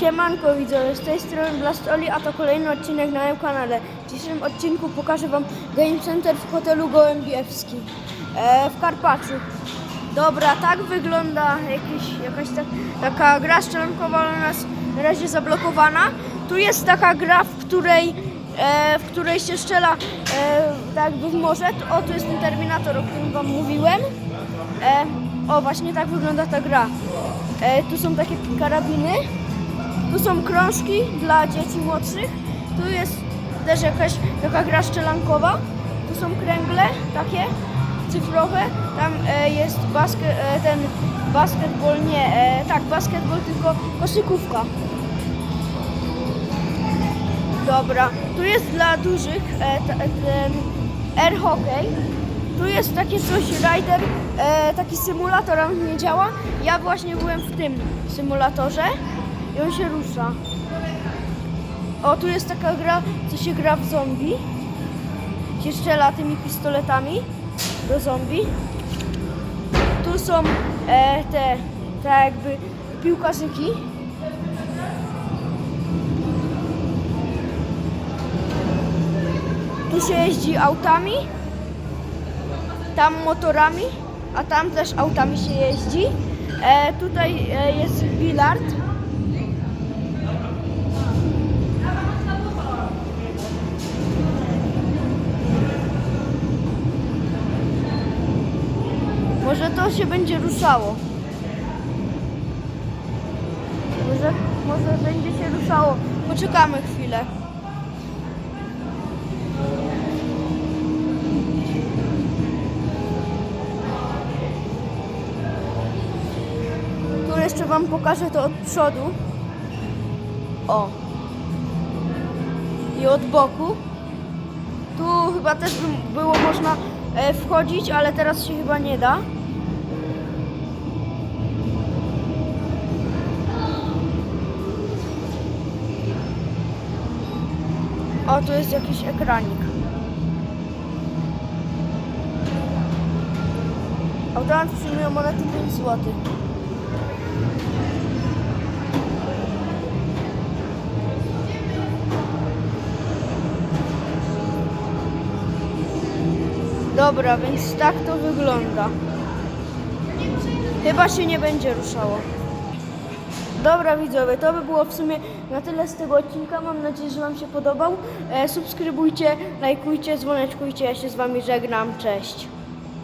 Siemanko widzowie, z tej strony Blastoli, a to kolejny odcinek na moim kanale. W dzisiejszym odcinku pokażę Wam Game Center w hotelu Gołębiewski e, w Karpaczu. Dobra, tak wygląda jakiś, jakaś ta, taka gra strzelankowa u nas na razie zablokowana. Tu jest taka gra, w której, e, w której się strzela e, tak jakby w morze. O, tu jest ten Terminator, o którym Wam mówiłem. E, o, właśnie tak wygląda ta gra. E, tu są takie karabiny. Tu są krążki dla dzieci młodszych. Tu jest też jakaś taka gra strzelankowa. Tu są kręgle takie cyfrowe. Tam e, jest e, ten basketball, nie, e, tak, basketball, tylko koszykówka. Dobra, tu jest dla dużych e, ta, ten air hockey. Tu jest takie coś, rider, e, taki symulator, on nie działa. Ja właśnie byłem w tym symulatorze i on się rusza. O, tu jest taka gra, co się gra w zombie. Się strzela tymi pistoletami do zombie. Tu są e, te, te jakby piłkarzyki. Tu się jeździ autami, tam motorami, a tam też autami się jeździ. E, tutaj e, jest bilard. Może to się będzie ruszało. Może, może będzie się ruszało. Poczekamy chwilę. Tu jeszcze Wam pokażę to od przodu. O. I od boku. Tu chyba też by było można e, wchodzić, ale teraz się chyba nie da. O, tu jest jakiś ekranik. Automat przyjmują monety 5 zł. Dobra, więc tak to wygląda. Chyba się nie będzie ruszało. Dobra widzowie, to by było w sumie na tyle z tego odcinka. Mam nadzieję, że Wam się podobał. E, subskrybujcie, lajkujcie, dzwoneczkujcie. Ja się z Wami żegnam. Cześć.